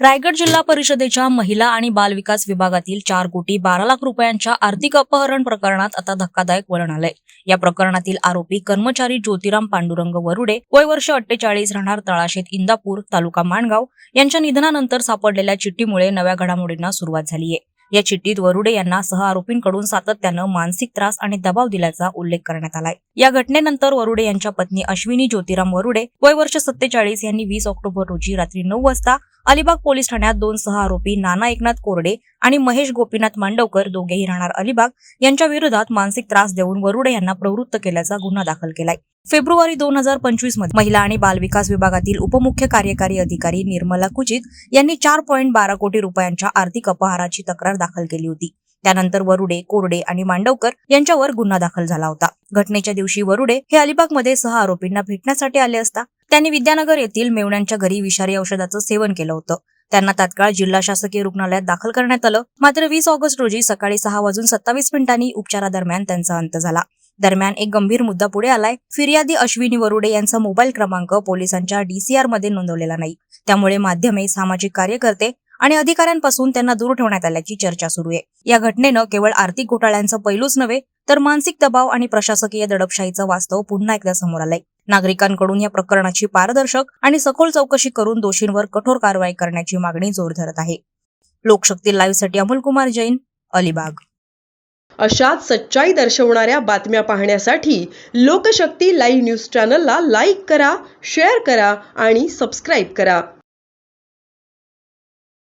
रायगड जिल्हा परिषदेच्या महिला आणि बालविकास विभागातील चार कोटी बारा लाख रुपयांच्या आर्थिक अपहरण प्रकरणात आता धक्कादायक वळण आलंय. या प्रकरणातील आरोपी कर्मचारी ज्योतिराम पांडुरंग वरुडे वय वर्ष अठ्ठेचाळीस राहणार तळाशेत इंदापूर तालुका माणगाव यांच्या निधनानंतर सापडलेल्या चिठ्ठीमुळे नव्या घडामोडींना सुरुवात झालीय. या चिठ्ठीत वरुडे यांना सह आरोपींकडून सातत्यानं मानसिक त्रास आणि दबाव दिल्याचा उल्लेख करण्यात आलाय. या घटनेनंतर वरुडे यांच्या पत्नी अश्विनी ज्योतिराम वरुडे वय वर्ष सत्तेचाळीस यांनी वीस ऑक्टोबर रोजी रात्री नऊ वाजता अलिबाग पोलीस ठाण्यात दोन सह आरोपी नाना एकनाथ कोरडे आणि महेश गोपीनाथ मांडवकर दोघेही राहणार अलिबाग यांच्या विरोधात मानसिक त्रास देऊन वरुडे यांना प्रवृत्त केल्याचा गुन्हा दाखल केलाय. फेब्रुवारी दोन हजार पंचवीसमध्ये महिला आणि बालविकास विभागातील उपमुख्य कार्यकारी अधिकारी निर्मला कुचित यांनी चार पॉईंट बारा कोटी रुपयांच्या आर्थिक अपहाराची तक्रार दाखल केली होती. त्यानंतर वरुडे कोरडे आणि मांडवकर यांच्यावर गुन्हा दाखल झाला होता. घटनेच्या दिवशी वरुडे हे अलिबागमध्ये सहा आरोपींना भेटण्यासाठी आले असता त्यांनी विद्यानगर येथील मेवण्यांच्या घरी विषारी औषधाचं सेवन केलं होतं. त्यांना तात्काळ जिल्हा शासकीय रुग्णालयात दाखल करण्यात आलं. मात्र वीस ऑगस्ट रोजी सकाळी सहा वाजून सत्तावीस मिनिटांनी उपचारादरम्यान त्यांचा अंत झाला. दरम्यान एक गंभीर मुद्दा पुढे आलाय. फिर्यादी अश्विनी वरुडे यांचा मोबाईल क्रमांक पोलिसांच्या डीसीआरमध्ये नोंदवलेला नाही. त्यामुळे माध्यमे सामाजिक कार्यकर्ते आणि अधिकाऱ्यांपासून त्यांना दूर ठेवण्यात आल्याची चर्चा सुरू आहे. या घटनेनं केवळ आर्थिक घोटाळ्यांचं पैलूच नव्हे तर मानसिक दबाव आणि प्रशासकीय दडपशाहीचं वास्तव पुन्हा एकदा समोर आलंय. नागरिकांकडून या प्रकरणाची पारदर्शक आणि सखोल चौकशी करून दोषींवर कठोर कारवाई करण्याची मागणी जोर धरत आहे. लोकशक्ती लाईव्हसाठी अमोल कुमार जैन अलिबाग. अशाच सच्चाई दर्शवणाऱ्या बातम्या पाहण्यासाठी लोकशक्ती लाईव्ह न्यूज चॅनलला लाईक करा शेअर करा आणि सबस्क्राईब करा.